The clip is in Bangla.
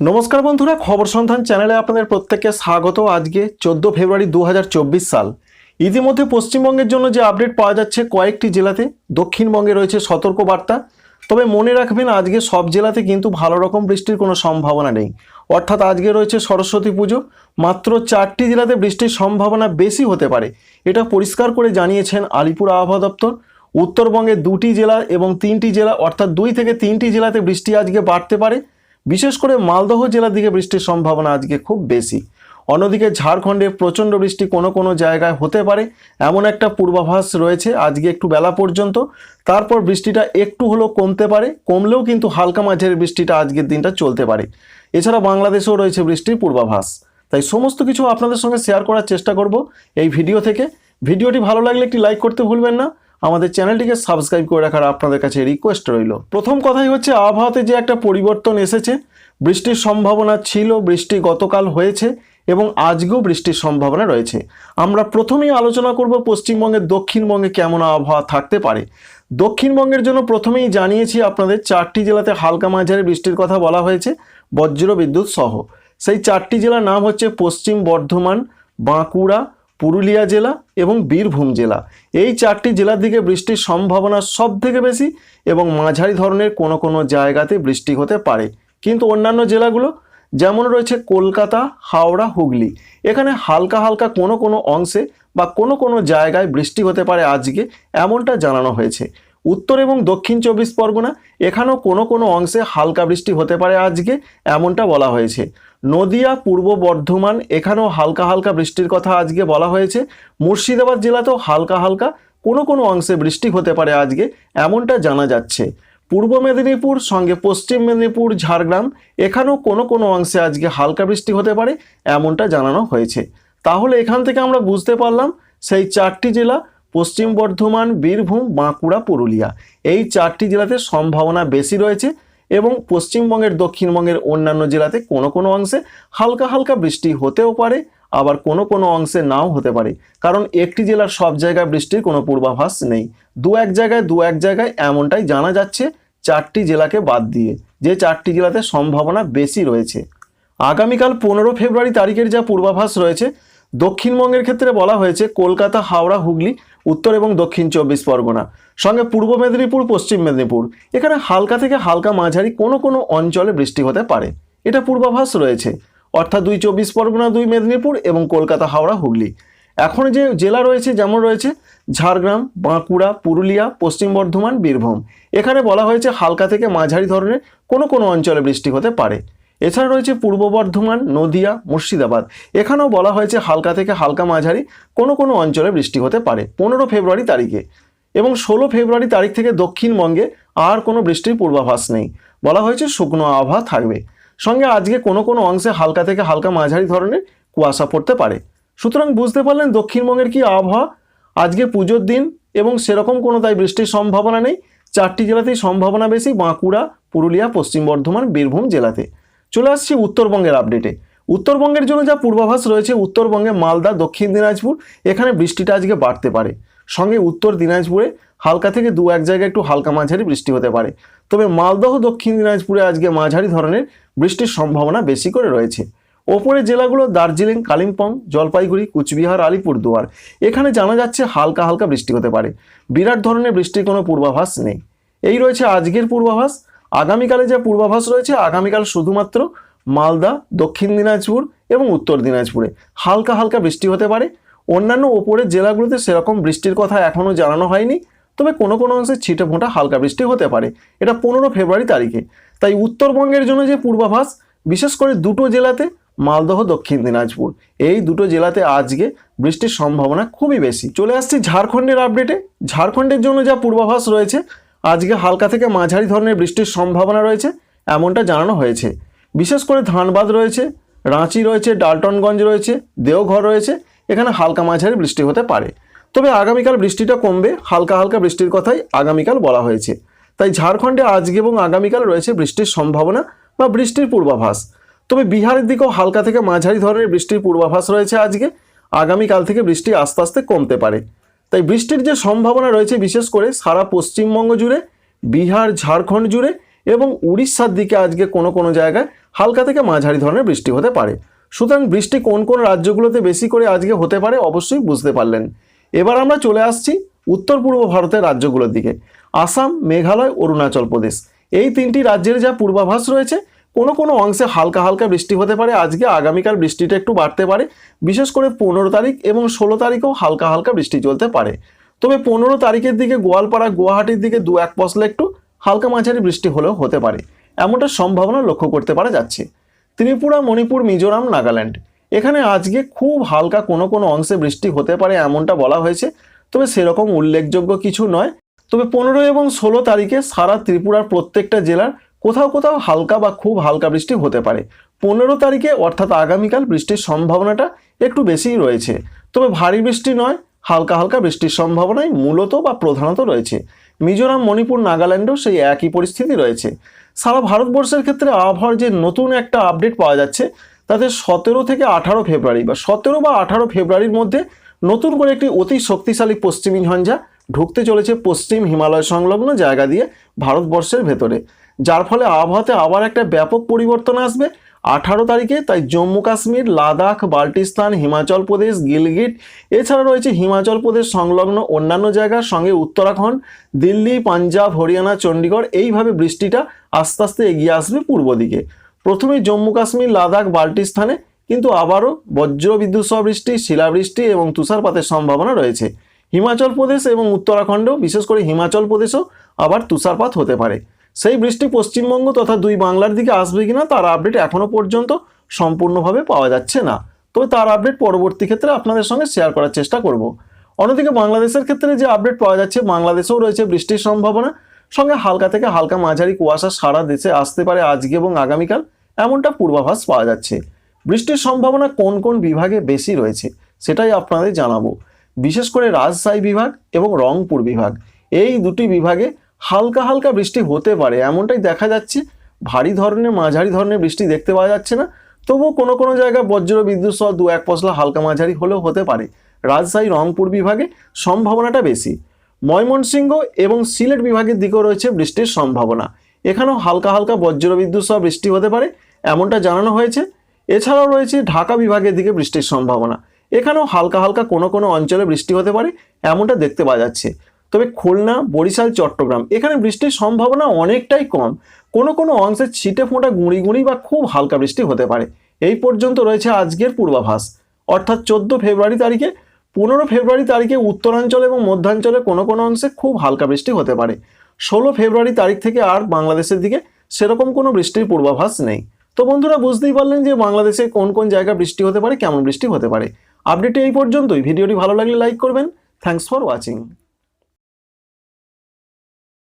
নমস্কার বন্ধুরা, খবর সন্ধান চ্যানেলে আপনাদের প্রত্যেককে স্বাগত। আজকে চোদ্দ ফেব্রুয়ারি দু হাজার চব্বিশ সাল। ইতিমধ্যে পশ্চিমবঙ্গের জন্য যে আপডেট পাওয়া যাচ্ছে কয়েকটি জেলাতে, দক্ষিণবঙ্গে রয়েছে সতর্ক বার্তা তবে মনে রাখবেন, আজকে সব জেলাতে কিন্তু ভালো রকম বৃষ্টির কোনো সম্ভাবনা নেই। অর্থাৎ আজকে রয়েছে সরস্বতী পুজো। মাত্র চারটি জেলাতে বৃষ্টির সম্ভাবনা বেশি হতে পারে। এটা পরিষ্কার করে জানিয়েছেন আলিপুর আবহাওয়া দপ্তর। উত্তরবঙ্গে দুটি জেলা এবং তিনটি জেলা, অর্থাৎ দুই থেকে তিনটি জেলাতে বৃষ্টি আজকে বাড়তে পারে। বিশেষ করে মালদহ জেলার দিকে বৃষ্টির সম্ভাবনা আজকে খুব বেশি। অন্যদিকে ঝাড়খণ্ডে প্রচণ্ড বৃষ্টি কোনো কোনো জায়গায় হতে পারে, এমন একটা পূর্বাভাস রয়েছে আজকে একটু বেলা পর্যন্ত। তারপর বৃষ্টিটা একটু হলেও কমতে পারে, কমলেও কিন্তু হালকা মাঝের বৃষ্টিটা আজকের দিনটা চলতে পারে। এছাড়া বাংলাদেশেও রয়েছে বৃষ্টির পূর্বাভাস। তাই সমস্ত কিছু আপনাদের সঙ্গে শেয়ার করার চেষ্টা করব এই ভিডিও থেকে। ভিডিওটি ভালো লাগলে একটি লাইক করতে ভুলবেন না। আমাদের চ্যানেলটিকে সাবস্ক্রাইব করে রাখার আপনাদের কাছে রিকোয়েস্ট রইল। প্রথম কথাই হচ্ছে, আবহাওয়াতে যে একটা পরিবর্তন এসেছে, বৃষ্টির সম্ভাবনা ছিল, বৃষ্টি গতকাল হয়েছে এবং আজকেও বৃষ্টির সম্ভাবনা রয়েছে। আমরা প্রথমেই আলোচনা করব পশ্চিমবঙ্গের দক্ষিণবঙ্গে কেমন আবহাওয়া থাকতে পারে। দক্ষিণবঙ্গের জন্য প্রথমেই জানিয়েছি আপনাদের, চারটি জেলাতে হালকা মাঝারি বৃষ্টির কথা বলা হয়েছে বজ্র বিদ্যুৎ সহ। সেই চারটি জেলার নাম হচ্ছে পশ্চিম বর্ধমান, বাঁকুড়া পুরুলিয়া জেলা এবং বীরভূম জেলা। এই চারটি জেলার দিকে বৃষ্টির সম্ভাবনা সব থেকে বেশি এবং মাঝারি ধরনের কোনো কোনো জায়গাতে বৃষ্টি হতে পারে। কিন্তু অন্যান্য জেলাগুলো, যেমন রয়েছে কলকাতা, হাওড়া, হুগলি, এখানে হালকা হালকা কোনো কোনো অংশে বা কোনো কোনো জায়গায় বৃষ্টি হতে পারে আজকে, এমনটা জানানো হয়েছে। উত্তর এবং দক্ষিণ চব্বিশ পরগনা, এখানেও কোনো কোনো অংশে হালকা বৃষ্টি হতে পারে আজকে, এমনটা বলা হয়েছে। নদিয়া, পূর্ব বর্ধমান, এখানেও হালকা হালকা বৃষ্টির কথা আজকে বলা হয়েছে। মুর্শিদাবাদ জেলাতেও হালকা হালকা, কোনো কোনো অংশে বৃষ্টি হতে পারে আজকে, এমনটা জানা যাচ্ছে। পূর্ব মেদিনীপুর, সঙ্গে পশ্চিম মেদিনীপুর, ঝাড়গ্রাম, এখানেও কোনো কোনো অংশে আজকে হালকা বৃষ্টি হতে পারে, এমনটা জানানো হয়েছে। তাহলে এখান থেকে আমরা বুঝতে পারলাম, সেই চারটি জেলা, পশ্চিম বর্ধমান, বীরভূম, বাঁকুড়া, পুরুলিয়া। এই চারটি জেলাতে সম্ভাবনা বেশি রয়েছে এবং পশ্চিমবঙ্গের দক্ষিণবঙ্গের অন্যান্য জেলাতে কোনো কোনো অংশে হালকা হালকা বৃষ্টি হতেও পারে, আবার কোনো কোনো অংশে নাও হতে পারে। কারণ একটি জেলার সব জায়গায় বৃষ্টির কোনো পূর্বাভাস নেই। দু এক জায়গায় দু এক জায়গায় এমনটাই জানা যাচ্ছে চারটি জেলাকে বাদ দিয়ে, যে চারটি জেলাতে সম্ভাবনা বেশি রয়েছে। আগামীকাল পনেরো ফেব্রুয়ারি তারিখের যা পূর্বাভাস রয়েছে দক্ষিণবঙ্গের ক্ষেত্রে বলা হয়েছে কলকাতা, হাওড়া, হুগলি, উত্তর এবং দক্ষিণ চব্বিশ পরগনা। সঙ্গে পূর্ব মেদিনীপুর, পশ্চিম মেদিনীপুর। এখানে হালকা থেকে হালকা মাঝারি কোনো কোনো অঞ্চলে বৃষ্টি হতে পারে। এটা পূর্বাভাস রয়েছে। অর্থাৎ দুই চব্বিশ পরগনা, দুই মেদিনীপুর এবং কলকাতা, হাওড়া, হুগলি। এখন যে জেলা রয়েছে, যেমন রয়েছে ঝাড়গ্রাম, বাঁকুড়া, পুরুলিয়া, পশ্চিম বর্ধমান, বীরভূম। এখানে বলা হয়েছে হালকা থেকে মাঝারি ধরনের কোনো কোনো অঞ্চলে বৃষ্টি হতে পারে। এছাড়া রয়েছে পূর্ব বর্ধমান, নদিয়া, মুর্শিদাবাদ। এখানেও বলা হয়েছে হালকা থেকে হালকা মাঝারি কোনো কোনো অঞ্চলে বৃষ্টি হতে পারে। পনেরো ফেব্রুয়ারি তারিখে এবং ষোলো ফেব্রুয়ারি তারিখ থেকে দক্ষিণবঙ্গে আর কোনো বৃষ্টির পূর্বাভাস নেই। বলা হয়েছে শুকনো আবহাওয়া থাকবে। সঙ্গে আজকে কোনো কোনো অংশে হালকা থেকে হালকা মাঝারি ধরনের কুয়াশা পড়তে পারে। সুতরাং বুঝতে পারলেন দক্ষিণবঙ্গের কি আবহাওয়া? আজকে পুজোর দিন এবং সেরকম কোনো তাই বৃষ্টির সম্ভাবনা নেই। চারটি জেলাতেই সম্ভাবনা বেশি, বাঁকুড়া, পুরুলিয়া, পশ্চিম বর্ধমান, বীরভূম জেলাতে। চলে আসছি উত্তরবঙ্গের আপডেটে উত্তরবঙ্গের জন্য যা পূর্বাভাস রয়েছে, উত্তরবঙ্গে মালদা, দক্ষিণ দিনাজপুর, এখানে বৃষ্টিটা আজকে বাড়তে পারে। সঙ্গে উত্তর দিনাজপুরে হালকা থেকে দু এক জায়গায় একটু হালকা মাঝারি বৃষ্টি হতে পারে। তবে মালদহ, দক্ষিণ দিনাজপুরে আজকে মাঝারি ধরনের বৃষ্টির সম্ভাবনা বেশি করে রয়েছে। ওপরের জেলাগুলো দার্জিলিং, কালিম্পং, জলপাইগুড়ি, কুচবিহার, আলিপুরদুয়ার, এখানে জানা যাচ্ছে হালকা হালকা বৃষ্টি হতে পারে। বিরাট ধরনের বৃষ্টির কোনো পূর্বাভাস নেই। এই রয়েছে আজকের পূর্বাভাস। আগামীকালে যে পূর্বাভাস রয়েছে, আগামীকাল শুধুমাত্র মালদা, দক্ষিণ দিনাজপুর এবং উত্তর দিনাজপুরে। হালকা হালকা বৃষ্টি হতে পারে। অন্যান্য ওপরের জেলাগুলোতে সেরকম বৃষ্টির কথা এখনও জানানো হয়নি, তবে কোনো কোনো অংশে ছিটে ফোঁটা হালকা বৃষ্টি হতে পারে। এটা পনেরো ফেব্রুয়ারি তারিখে। তাই উত্তরবঙ্গের জন্য যে পূর্বাভাস, বিশেষ করে দুটো জেলাতে, মালদহ, দক্ষিণ দিনাজপুর। এই দুটো জেলাতে আজকে বৃষ্টির সম্ভাবনা খুবই বেশি। চলে আসছি ঝাড়খণ্ডের আপডেটে ঝাড়খণ্ডের জন্য যা পূর্বাভাস রয়েছে আজকে হালকা থেকে মাঝারি ধরনের বৃষ্টির সম্ভাবনা রয়েছে, এমনটা জানানো হয়েছে। বিশেষ করে ধানবাদ রয়েছে, রাঁচি রয়েছে, ডালটনগঞ্জ রয়েছে, দেওঘর রয়েছে, এখানে হালকা মাঝারি বৃষ্টি হতে পারে। তবে আগামীকাল বৃষ্টিটা কমবে, হালকা হালকা বৃষ্টির কথাই আগামীকাল বলা হয়েছে। তাই ঝাড়খণ্ডে আজকে এবং আগামীকাল রয়েছে বৃষ্টির সম্ভাবনা বা বৃষ্টির পূর্বাভাস। তবে বিহারের দিকেও হালকা থেকে মাঝারি ধরনের বৃষ্টির পূর্বাভাস রয়েছে আজকে। আগামীকাল থেকে বৃষ্টি আস্তে আস্তে কমতে পারে। তাই বৃষ্টির যে সম্ভাবনা রয়েছে, বিশেষ করে সারা পশ্চিমবঙ্গ জুড়ে, বিহার, ঝাড়খণ্ড জুড়ে এবং উড়িষ্যার দিকে আজকে কোনো কোনো জায়গায় হালকা থেকে মাঝারি ধরনের বৃষ্টি হতে পারে। সুতরাং বৃষ্টি কোন কোন রাজ্যগুলোতে বেশি করে আজকে হতে পারে অবশ্যই বুঝতে পারলেন। এবার আমরা চলে আসছি উত্তর পূর্ব ভারতের রাজ্যগুলোর দিকে। আসাম, মেঘালয়, অরুণাচল প্রদেশ। এই তিনটি রাজ্যের যা পূর্বাভাস রয়েছে কোনো কোনো অংশে হালকা হালকা বৃষ্টি হতে পারে। আজকে আগামীকাল বৃষ্টিটা একটু বাড়তে পারে। বিশেষ করে পনেরো তারিখ এবং ষোলো তারিখেও হালকা হালকা বৃষ্টি চলতে পারে। তবে পনেরো তারিখের দিকে গোয়ালপাড়া, গুয়াহাটির দিকে দু এক পশলা একটু হালকা মাঝারি বৃষ্টি হলেও হতে পারে। এমনটা সম্ভাবনা লক্ষ্য করতে পারা যাচ্ছে। ত্রিপুরা, মণিপুর, মিজোরাম, নাগাল্যান্ড। এখানে আজকে খুব হালকা কোনো কোনো অংশে বৃষ্টি হতে পারে এমনটা বলা হয়েছে। তবে সেরকম উল্লেখযোগ্য কিছু নয়। তবে পনেরো এবং ষোলো তারিখে সারা ত্রিপুরার প্রত্যেকটা জেলার কোথাও কোথাও হালকা বা খুব হালকা বৃষ্টি হতে পারে। পনেরো তারিখে অর্থাৎ আগামীকাল বৃষ্টির সম্ভাবনাটা একটু বেশিই রয়েছে। তবে ভারী বৃষ্টি নয়, হালকা হালকা বৃষ্টির সম্ভাবনাই মূলত বা প্রধানত রয়েছে। মিজোরাম, মণিপুর, নাগাল্যান্ডেও সেই একই পরিস্থিতি রয়েছে। সারা ভারতবর্ষের ক্ষেত্রে আবহাওয়ার যে নতুন একটা আপডেট পাওয়া যাচ্ছে, তাতে সতেরো থেকে আঠারো ফেব্রুয়ারি বা সতেরো বা আঠারো ফেব্রুয়ারির মধ্যে নতুন করে একটি অতি শক্তিশালী পশ্চিমী ঝঞ্ঝা ঢুকতে চলেছে পশ্চিম হিমালয় সংলগ্ন জায়গা দিয়ে ভারতবর্ষের ভেতরে। যার ফলে আবহাওয়াতে আবার একটা ব্যাপক পরিবর্তন আসবে। আঠারো তারিখে তাই জম্মু কাশ্মীর, লাদাখ, বাল্টিস্তান, হিমাচল প্রদেশ, গিলগিট, এছাড়া রয়েছে হিমাচল প্রদেশ সংলগ্ন অন্যান্য জায়গার সঙ্গে উত্তরাখণ্ড, দিল্লি, পাঞ্জাব, হরিয়ানা চণ্ডীগড় এইভাবে বৃষ্টিটা আস্তে আস্তে এগিয়ে আসবে পূর্ব দিকে। প্রথমে জম্মু কাশ্মীর, লাদাখ, বাল্টিস্তানে, কিন্তু আবারও বজ্র বিদ্যুৎ বৃষ্টি, শিলাবৃষ্টি এবং তুষারপাতের সম্ভাবনা রয়েছে। হিমাচল প্রদেশ এবং উত্তরাখণ্ডেও, বিশেষ করে হিমাচল প্রদেশেও আবার তুষারপাত হতে পারে। সেই বৃষ্টি পশ্চিমবঙ্গ তথা দুই বাংলার দিকে আসবে কিনা তার আপডেট এখনও পর্যন্ত সম্পূর্ণভাবে পাওয়া যাচ্ছে না। তবে তার আপডেট পরবর্তী ক্ষেত্রে আপনাদের সঙ্গে শেয়ার করার চেষ্টা করব। অন্যদিকে বাংলাদেশের ক্ষেত্রে যে আপডেট পাওয়া যাচ্ছে, বাংলাদেশেও রয়েছে বৃষ্টির সম্ভাবনা। সঙ্গে হালকা থেকে হালকা মাঝারি কুয়াশা সারা দেশে আসতে পারে আজকে এবং আগামীকাল। এমনটা পূর্বাভাস পাওয়া যাচ্ছে। বৃষ্টির সম্ভাবনা কোন কোন বিভাগে বেশি রয়েছে সেটাই আপনাদের জানাব। বিশেষ করে রাজশাহী বিভাগ এবং রংপুর বিভাগ। এই দুটি বিভাগে হালকা হালকা বৃষ্টি হতে পারে, এমনটাই দেখা যাচ্ছে। ভারী ধরনের, মাঝারি ধরনের বৃষ্টি দেখতে পাওয়া যাচ্ছে না। তবুও কোনো কোনো জায়গায় বজ্র, বিদ্যুৎ সহ দু এক পশলা হালকা মাঝারি হলেও হতে পারে। রাজশাহী, রংপুর বিভাগে সম্ভাবনাটা বেশি। ময়মনসিংহ এবং সিলেট বিভাগের দিকেও রয়েছে বৃষ্টির সম্ভাবনা। এখানেও হালকা হালকা বজ্র, বিদ্যুৎ সহ বৃষ্টি হতে পারে, এমনটা জানানো হয়েছে। এছাড়াও রয়েছে ঢাকা বিভাগের দিকে বৃষ্টির সম্ভাবনা। এখানেও হালকা হালকা কোনো কোনো অঞ্চলে বৃষ্টি হতে পারে, এমনটা দেখতে পাওয়া যাচ্ছে। তবে খুলনা, বরিশাল, চট্টগ্রাম। এখানে বৃষ্টির সম্ভাবনা অনেকটাই কম। কোনো কোনো অংশে ছিটে ফোঁটা গুঁড়ি গুঁড়ি বা খুব হালকা বৃষ্টি হতে পারে। এই পর্যন্ত রয়েছে আজকের পূর্বাভাস। অর্থাৎ চোদ্দ ফেব্রুয়ারি তারিখে, পনেরো ফেব্রুয়ারি তারিখে উত্তরাঞ্চল এবং মধ্যাঞ্চলে কোনো কোনো অংশে খুব হালকা বৃষ্টি হতে পারে। ষোলো ফেব্রুয়ারি তারিখ থেকে আর বাংলাদেশের দিকে সেরকম কোনো বৃষ্টির পূর্বাভাস নেই। তো বন্ধুরা, বুঝতেই পারলেন যে বাংলাদেশে কোন কোন জায়গায় বৃষ্টি হতে পারে, কেমন বৃষ্টি হতে পারে। আপডেটে এই পর্যন্তই। ভিডিওটি ভালো লাগলে লাইক করবেন। Thanks for watching.